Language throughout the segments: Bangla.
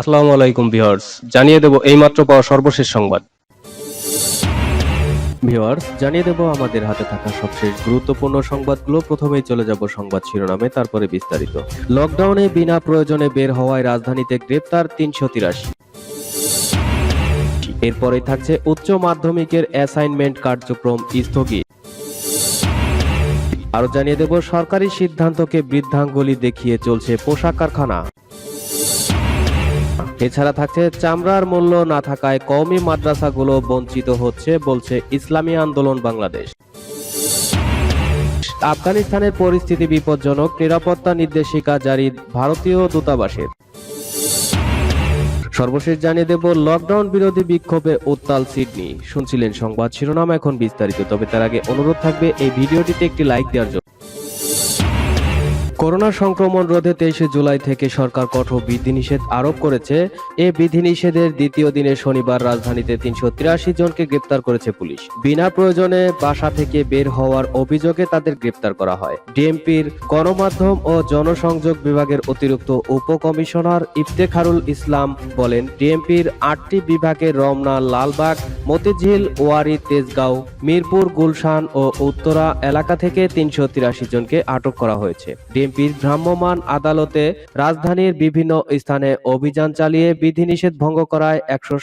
আসসালামু আলাইকুম ভিউয়ার্স, জানিয়ে দেব এইমাত্র পাওয়া সর্বশেষ সংবাদ। ভিউয়ার্স, জানিয়ে দেব আমাদের হাতে থাকা সবশেষ গুরুত্বপূর্ণ সংবাদগুলো। প্রথমেই চলে যাব সংবাদ শিরোনামে, তারপরে বিস্তারিত। লকডাউনে বিনা প্রয়োজনে বের হওয়ায় রাজধানীতে গ্রেপ্তার তিনশো তিরাশি। এরপরে থাকছে উচ্চ মাধ্যমিকের অ্যাসাইনমেন্ট কার্যক্রম স্থগিত। আরও জানিয়ে দেব, সরকারি সিদ্ধান্তকে বৃদ্ধাঙ্গুলি দেখিয়ে চলছে পোশাক কারখানা। এছাড়া থাকছে চামড়ার মূল্য না থাকায় কওমি মাদ্রাসাগুলো বঞ্চিত হচ্ছে বলছে ইসলামী আন্দোলন বাংলাদেশ। আফগানিস্তানের পরিস্থিতি বিপজ্জনক, নিরাপত্তা নির্দেশিকা জারি ভারতীয় দূতাবাসের। সর্বশেষ জানিয়ে দেব, লকডাউন বিরোধী বিক্ষোভে উত্তাল সিডনি। শুনছিলেন সংবাদ শিরোনাম এখন বিস্তারিত, তবে তার আগে অনুরোধ থাকবে এই ভিডিওটিতে একটি লাইক দেওয়ার জন্য। করোনা সংক্রমণ রোধে তেইশে জুলাই থেকে সরকার কঠোর বিধিনিষেধ আরোপ করেছে। এ বিধিনিষেধের দ্বিতীয় দিনে শনিবার রাজধানীতে তিনশো তিরাশি জনকে গ্রেপ্তার করেছে পুলিশ। বিনা প্রয়োজনে বাসা থেকে বের হওয়ার অভিযোগে তাদের গ্রেপ্তার করা হয়। ডিএমপির গণমাধ্যম ও জনসংযোগ বিভাগের অতিরিক্ত উপকমিশনার ইফতেখারুল ইসলাম বলেন, ডিএমপির আটটি বিভাগের রমনা, লালবাগ, মতিঝিল, ওয়ারি, তেজগাঁও, মিরপুর, গুলশান ও উত্তরা এলাকা থেকে তিনশো তিরাশি জনকে আটক করা হয়েছে। ডিএমপির ভ্রাম্যমাণ আদালতে রাজধানীর বিভিন্ন স্থানে অভিযান চালিয়ে বিধিনিষেধ ভঙ্গ করায় একশো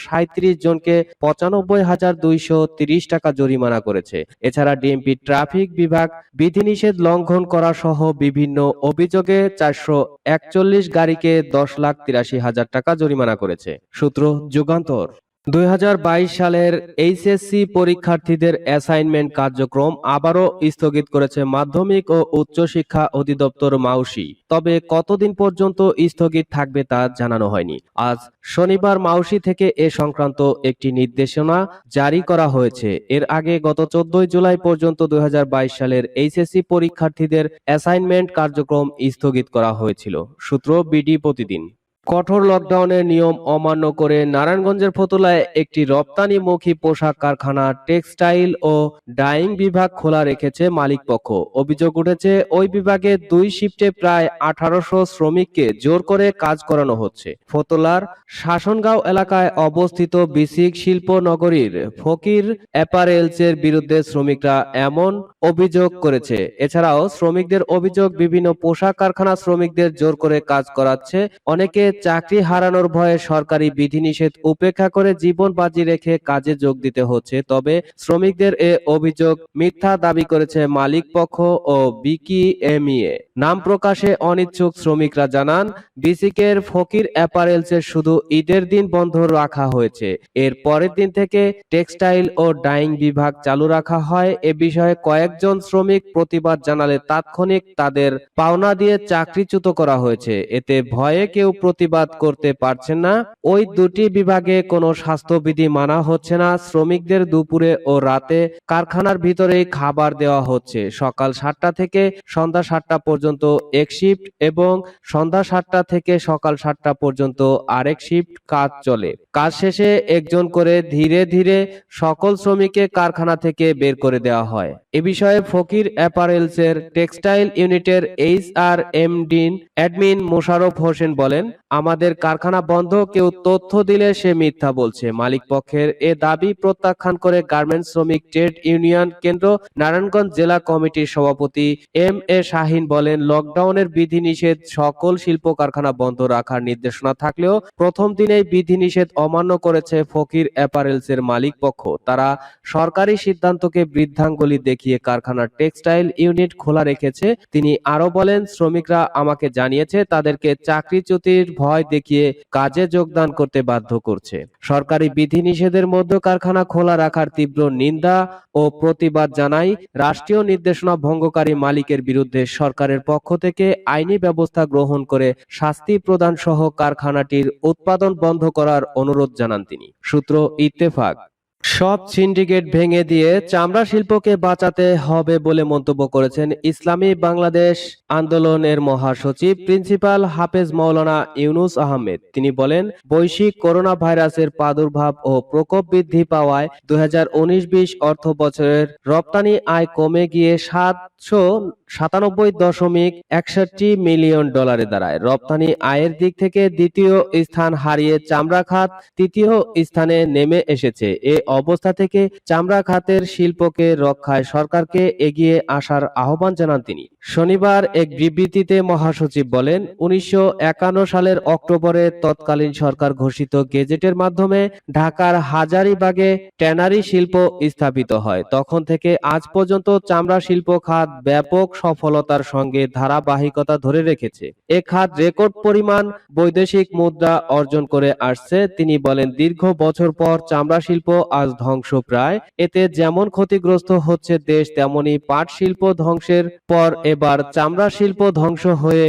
জনকে পঁচানব্বই হাজার দুইশো তিরিশ টাকা জরিমানা করেছে। এছাড়া ডিএমপি ট্রাফিক বিভাগ বিধিনিষেধ লঙ্ঘন করা সহ বিভিন্ন অভিযোগে চারশো একচল্লিশ গাড়িকে দশ লাখ তিরাশি হাজার টাকা জরিমানা করেছে। সূত্র যুগান্তর। দুই হাজার বাইশ সালের এইচএসসি পরীক্ষার্থীদের অ্যাসাইনমেন্ট কার্যক্রম আবারও স্থগিত করেছে মাধ্যমিক ও উচ্চশিক্ষা অধিদপ্তর মাউসি। তবে কতদিন পর্যন্ত স্থগিত থাকবে তা জানানো হয়নি। আজ শনিবার মাউসি থেকে এ সংক্রান্ত একটি নির্দেশনা জারি করা হয়েছে। এর আগে গত চোদ্দই জুলাই পর্যন্ত দুই হাজার বাইশ সালের এইচএসসি পরীক্ষার্থীদের অ্যাসাইনমেন্ট কার্যক্রম স্থগিত করা হয়েছিল। সূত্র বিডি প্রতিদিন। কঠোর লকডাউনের নিয়ম অমান্য করে নারায়ণগঞ্জের ফতুলায় একটি রপ্তানিমুখী পোশাক কারখানা, টেক্সটাইল ও ডাইং বিভাগ খোলা রেখেছে মালিকপক্ষ। অভিযোগ উঠেছে, ওই বিভাগে দুই শিফটে প্রায় আঠারোশো শ্রমিককে জোর করে কাজ করানো হচ্ছে। ফতুলার শাসনগাঁও এলাকায় অবস্থিত বিসিক শিল্প নগরীর ফকির অ্যাপারেলসের বিরুদ্ধে শ্রমিকরা এমন অভিযোগ করেছে। এছাড়াও শ্রমিকদের অভিযোগ, বিভিন্ন পোশাক কারখানা শ্রমিকদের জোর করে কাজ করাচ্ছে। অনেকে চাকরি হারানোর ভয়ে সরকারি বিধিনিষেধ উপেক্ষা করে জীবন বাজি রেখে কাজে যোগ দিতে হচ্ছে, তবে শ্রমিকদের এ অভিযোগ মিথ্যা দাবি করেছে মালিক পক্ষ ও বিকি এমইএ নাম প্রকাশে অনিচ্ছুক শ্রমিকরা জানান, বিসিকের ফকির অ্যাপারেলসের শুধু ঈদের দিন বন্ধ রাখা হয়েছে। এর পরের দিন থেকে টেক্সটাইল ও ডাইং বিভাগ চালু রাখা হয়। এ বিষয়ে কয়েকজন শ্রমিক প্রতিবাদ জানালে তাৎক্ষণিক তাদের পাওনা দিয়ে চাকরিচ্যুত করা হয়েছে। এতে ভয়ে কেউ প্রতিবাদ করতে পারছেন না। ওই দুটি বিভাগে কোনো স্বাস্থ্যবিধি মানা হচ্ছে না। শ্রমিকদের দুপুরে ও রাতে কারখানার ভিতরেই খাবার দেওয়া হচ্ছে। সকাল সাতটা থেকে সন্ধ্যা সাতটা পর্যন্ত এক শিফট এবং সন্ধ্যা সাতটা থেকে সকাল সাতটা পর্যন্ত আরেক শিফট কাজ চলে। কাজ শেষে একজন করে ধীরে ধীরে সকল শ্রমিককে কারখানা থেকে বের করে দেওয়া হয়। এ বিষয়ে ফকির অ্যাপারেলসের টেক্সটাইল ইউনিটের এইচ আর এম ডিন অ্যাডমিন মোশারফ হোসেন বলেন আমাদের কারখানা বন্ধ, কেউ তথ্য দিলে সে মিথ্যা বলছে। মালিক পক্ষের এ দাবি প্রত্যাখ্যান করে গার্মেন্টস শ্রমিক ট্রেড ইউনিয়ন কেন্দ্র, নারায়ণগঞ্জ জেলা কমিটির সভাপতি এম এ শাহিন বলেন, লকডাউনের বিধিনিষেধ সকল শিল্প কারখানা বন্ধ রাখার নির্দেশনা থাকলেও প্রথম দিনেই বিধিনিষেধ অমান্য করেছে ফকির অ্যাপারেলসের মালিক পক্ষ। তারা সরকারি সিদ্ধান্তকে বৃদ্ধাঙ্গুলি দেখিয়ে কারখানার টেক্সটাইল ইউনিট খোলা রেখেছে। তিনি আরও বলেন, শ্রমিকরা আমাকে জানিয়েছে, তাদেরকে চাকরিচ্যুতির ভয় দেখিয়ে কাজে যোগদান করতে বাধ্য করছে। সরকারি বিধিনিষেধের মধ্যে কারখানা খোলা রাখার তীব্র নিন্দা ও প্রতিবাদ জানাই রাষ্ট্রীয় নির্দেশনা ভঙ্গকারী মালিকের বিরুদ্ধে সরকারের পক্ষ থেকে আইনি ব্যবস্থা গ্রহণ করে শাস্তি প্রদান সহ কারখানাটির উৎপাদন বন্ধ করার অনুরোধ জানান তিনি। সূত্র ইত্তেফাক সব সিন্ডিকেট ভেঙে দিয়ে চামড়া শিল্পকে বাঁচাতে হবে বলে মন্তব্য করেছেন ইসলামী বাংলাদেশ আন্দোলনের মহাসচিব প্রিন্সিপাল হাফেজ মাওলানা ইউনুস আহমেদ। তিনি বলেন, বৈশ্বিক করোনা ভাইরাসের প্রাদুর্ভাব ও প্রকোপ বৃদ্ধি পাওয়ায় দুই হাজার বিশ অর্থ বছরের রপ্তানি আয় কমে গিয়ে সাতশো সাতানব্বই দশমিক একষট্টি মিলিয়ন ডলারে দাঁড়ায়। রপ্তানি আয়ের দিক থেকে দ্বিতীয় স্থান হারিয়ে চামড়া খাত তৃতীয় স্থানে নেমে এসেছে। এ অবস্থা থেকে চামড়া খাতের শিল্পকে রক্ষায় সরকারকে এগিয়ে আসার আহ্বান জানান তিনি। শনিবার এক বিবৃতিতে মহাসচিব বলেন, উনিশশো সালের অক্টোবরে তৎকালীন সরকার ঘোষিত গেজেটের মাধ্যমে ঢাকার হাজারীবাগে ট্যানারি শিল্প স্থাপিত হয়। তখন থেকে আজ পর্যন্ত চামড়া শিল্প খাত ব্যাপক সফলতার সঙ্গে ধারাবাহিকতা ধরে রেখেছে। এ খাত রেকর্ড পরিমাণ বৈদেশিক মুদ্রা অর্জন করে আসছে। তিনি বলেন, দীর্ঘ বছর পর চামড়া শিল্প আজ ধ্বংস প্রায়। এতে যেমন ক্ষতিগ্রস্ত হচ্ছে দেশ, তেমনি পাট শিল্প ধ্বংসের পর এবার চামড়া শিল্প ধ্বংস হয়ে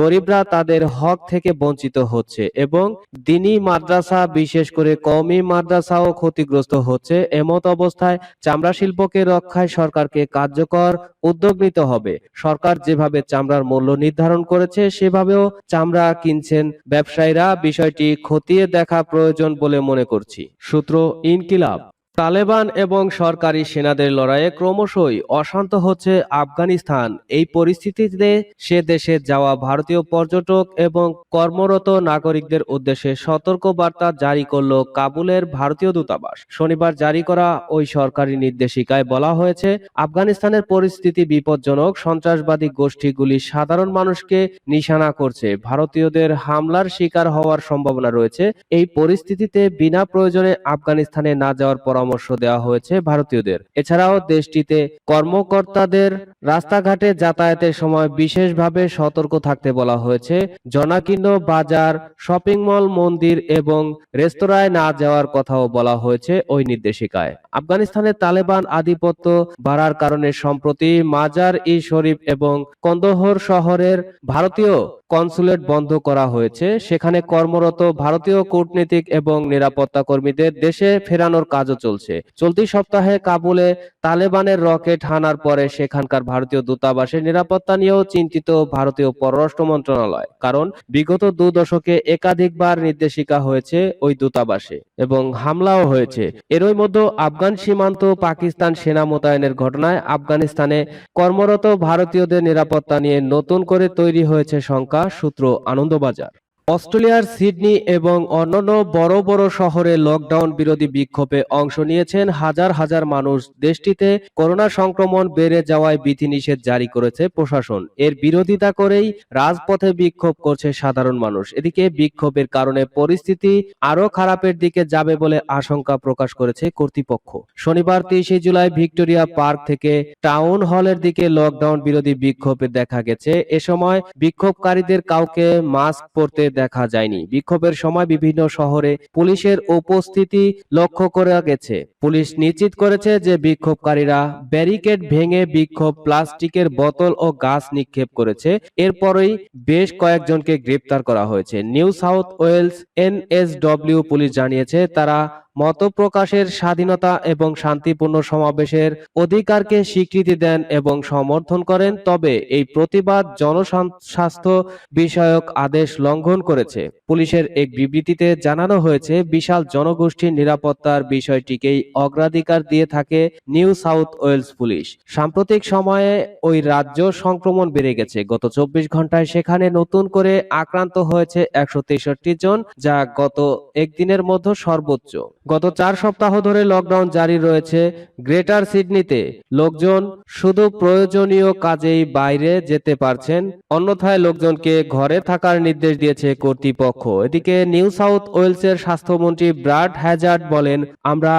গরিবরা তাদের হক থেকে বঞ্চিত হচ্ছে এবং দিনী মাদ্রাসা, বিশেষ করে কওমি মাদ্রাসাও ক্ষতিগ্রস্ত হচ্ছে। এমত অবস্থায় চামড়া শিল্পকে রক্ষায় সরকারকে কার্যকর উদ্যোগ নিতে হবে। সরকার যেভাবে চামড়ার মূল্য নির্ধারণ করেছে, সেভাবেও চামড়া কিনছেন ব্যবসায়ীরা। বিষয়টি খতিয়ে দেখা প্রয়োজন বলে মনে করছি। সূত্র ইনকিলাব। তালেবান এবং সরকারি সেনাদের লড়াইয়ে ক্রমশই অশান্ত হচ্ছে আফগানিস্তান। এই পরিস্থিতিতে সে দেশে যাওয়া ভারতীয় পর্যটক এবং কর্মরত নাগরিকদের উদ্দেশ্যে সতর্ক বার্তা জারি করল কাবুলের ভারতীয় দূতাবাস। শনিবার জারি করা ওই সরকারি নির্দেশিকায় বলা হয়েছে, আফগানিস্তানের পরিস্থিতি বিপজ্জনক, সন্ত্রাসবাদী গোষ্ঠীগুলি সাধারণ মানুষকে নিশানা করছে। ভারতীয়দের হামলার শিকার হওয়ার সম্ভাবনা রয়েছে। এই পরিস্থিতিতে বিনা প্রয়োজনে আফগানিস্তানে না যাওয়ার পরামর্শ দেওয়া হয়েছে ভারতীয়দের। এছাড়াও দেশটিতে কর্মকর্তাদের রাস্তাঘাটে যাতায়াতের সময় বিশেষভাবে সতর্ক থাকতে বলা হয়েছে। জনাকীর্ণ বাজার, শপিং মল, মন্দির এবং রেস্তোরাঁয় না যাওয়ার কথাও বলা হয়েছে ওই নির্দেশিকায়। আফগানিস্তানে তালেবান আধিপত্য বাড়ার কারণে সম্প্রতি মাজার ই শরীফ এবং কন্দহর শহরের ভারতীয় কনসুলেট বন্ধ করা হয়েছে। সেখানে কর্মরত ভারতীয় কূটনীতিক এবং নিরাপত্তা কর্মীদের দেশে ফেরানোর কাজও চলছে। চলতি সপ্তাহে কাবুলে তালেবানের রকেট হানার পরে সেখানকার ভারতীয় দূতাবাসের নিরাপত্তা নিয়েও চিন্তিত ভারতীয় পররাষ্ট্র মন্ত্রণালয়। কারণ বিগত দু দশকে একাধিকবার নির্দেশিকা হয়েছে ওই দূতাবাসে এবং হামলাও হয়েছে। এরই মধ্যে আফগান সীমান্ত পাকিস্তান সেনা মোতায়েনের ঘটনায় আফগানিস্তানে কর্মরত ভারতীয়দের নিরাপত্তা নিয়ে নতুন করে তৈরি হয়েছে শঙ্কা সূত্র আনন্দবাজার। অস্ট্রেলিয়ার সিডনি এবং অন্যান্য বড় বড় শহরে লকডাউন বিরোধী বিক্ষোভে অংশ নিয়েছেন হাজার হাজার মানুষ। দেশটিতে করোনা সংক্রমণ বেড়ে যাওয়ায় বিধিনিষেধ জারি করেছে প্রশাসন। এর বিরোধিতা করেই রাজপথে বিক্ষোভ করছে সাধারণ মানুষ। এদিকে বিক্ষোভের কারণে পরিস্থিতি আরও খারাপের দিকে যাবে বলে আশঙ্কা প্রকাশ করেছে কর্তৃপক্ষ। শনিবার তেইশে জুলাই ভিক্টোরিয়া পার্ক থেকে টাউন হলের দিকে লকডাউন বিরোধী বিক্ষোভে দেখা গেছে। এ সময় বিক্ষোভকারীদের কাউকে মাস্ক পরতে দেখা যায়নি। বিক্ষোভের সময় বিভিন্ন শহরে পুলিশের উপস্থিতি লক্ষ্য করা গেছে। পুলিশ নিশ্চিত করেছে যে বিক্ষোভকারীরা ব্যারিকেড ভেঙে বিক্ষোভ, প্লাস্টিকের বোতল ও গাছ নিক্ষেপ করেছে। এরপরই বেশ কয়েকজনকে গ্রেপ্তার করা হয়েছে। New South Wales NSW police জানিয়েছে, তারা মত প্রকাশের স্বাধীনতা এবং শান্তিপূর্ণ সমাবেশের অধিকারকে স্বীকৃতি দেন এবং সমর্থন করেন, তবে এই প্রতিবাদ জনস্বাস্থ্য বিষয়ক আদেশ লঙ্ঘন করেছে। পুলিশের এক বিবৃতিতে জানানো হয়েছে, বিশাল জনগোষ্ঠীর নিরাপত্তার বিষয়টিকেই অগ্রাধিকার দিয়ে থাকে নিউ সাউথ ওয়েলস পুলিশ। সাম্প্রতিক সময়ে ওই রাজ্য সংক্রমণ বেড়ে গেছে। গত চব্বিশ ঘন্টায় সেখানে নতুন করে আক্রান্ত হয়েছে একশো তেষট্টি জন, যা গত একদিনের মধ্যে সর্বোচ্চ। গত চার সপ্তাহ ধরে লকডাউন জারি রয়েছে গ্রেটার সিডনিতে লোকজন শুধু প্রয়োজনীয় কাজেই বাইরে যেতে পারছেন, অন্যথায় লোকজনকে ঘরে থাকার নির্দেশ দিয়েছে কর্তৃপক্ষ। এদিকে নিউ সাউথ ওয়েলসের স্বাস্থ্যমন্ত্রী ব্রাড হ্যাজার্ড বলেন, আমরা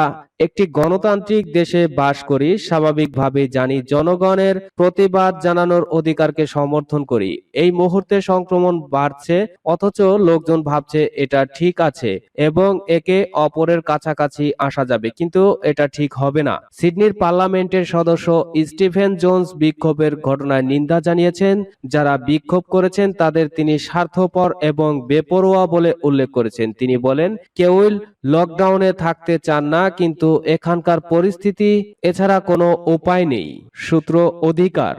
একটি গণতান্ত্রিক দেশে বাস করি, স্বাভাবিকভাবেই জানি জনগণের প্রতিবাদ জানানোর অধিকারকে সমর্থন করি। এই মুহূর্তে সংক্রমণ বাড়ছে, অথচ লোকজন ভাবছে এটা ঠিক আছে এবং একে অপরের কাছাকাছি আসা যাবে, কিন্তু এটা ঠিক হবে না। সিডনির পার্লামেন্টের সদস্য স্টিফেন জোন্স বিক্ষোভের ঘটনায় নিন্দা জানিয়েছেন। যারা বিক্ষোভ করেছেন, তাদের তিনি স্বার্থপর এবং বেপরোয়া বলে উল্লেখ করেছেন। তিনি বলেন, কেউই লকডাউনে থাকতে চান না, কিন্তু এখানকার পরিস্থিতি এছাড়া কোনো উপায় নেই। সূত্র অধিকার।